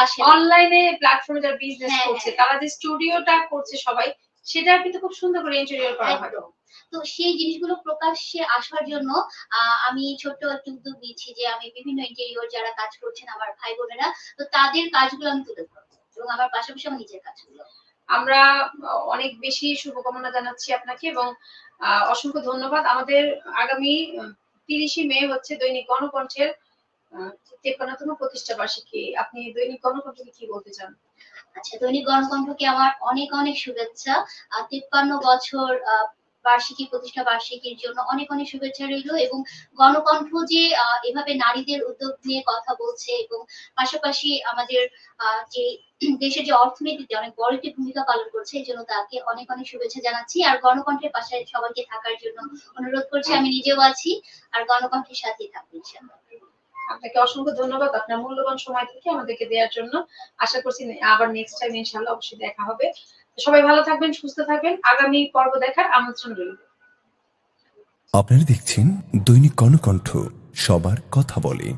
আসে অনলাইনে প্ল্যাটফর্মে যারা বিজনেস হ্যাঁ, করছে হ্যাঁ। তারা যে স্টুডিওটা করছে সবাই সেটা কিন্তু খুব সুন্দর করে ইন্টেরিয়র করা হয়। তো সেই জিনিসগুলো প্রকাশ্যে আসার জন্য আমি ছোট্ট একটা উদ্যোগ নিয়েছি যে আমি বিভিন্ন ইন্টেরিয়র যারা কাজ করছেন আমার ভাই বোনেরা তো তাদের কাজগুলো আমি তুলে ধরবো এবং আমার পাশাপাশি আমার নিজের কাজগুলো। আমরা অনেক বেশি শুভকামনা জানাচ্ছি আপনাকে এবং অসংখ্য ধন্যবাদ। আমাদের আগামী তিরিশে মে হচ্ছে দৈনিক গণকণ্ঠের প্রতিষ্ঠা বার্ষিকী, আপনি দৈনিক কি বলতে চান? আচ্ছা দৈনিক আমার অনেক অনেক শুভেচ্ছা। আর বছর বার্ষিকী, প্রতিষ্ঠা বার্ষিকীর জন্য অনেক অনেক শুভেচ্ছা রইল এবং গণকণ্ঠ যে এভাবে নারীদের উদ্যোগ নিয়ে কথা বলছে এবং পাশাপাশি আমাদের যে, দেশের যে অর্থনীতিতে অনেক বড় একটি ভূমিকা পালন করছে, এই জন্য তাকে অনেক অনেক শুভেচ্ছা জানাচ্ছি। আর গণকণ্ঠের পাশে সবাইকে থাকার জন্য অনুরোধ করছি, আমি নিজেও আছি। আর গণকণ্ঠের সাথেই থাকব, ইনশাআল্লাহ। আপনাকে অসংখ্য ধন্যবাদ আপনার মূল্যবান সময় থেকে আমাদেরকে দেওয়ার জন্য। আশা করছি আবার নেক্সট টাইম ইনশাআল্লাহ অবশ্যই দেখা হবে। সবাই ভালো থাকবেন, সুস্থ থাকবেন। আগামী পর্ব দেখার আমন্ত্রণ রইল। আপনারা দেখছেন দৈনিক কর্ণকণ্ঠ, সবার কথা বলে।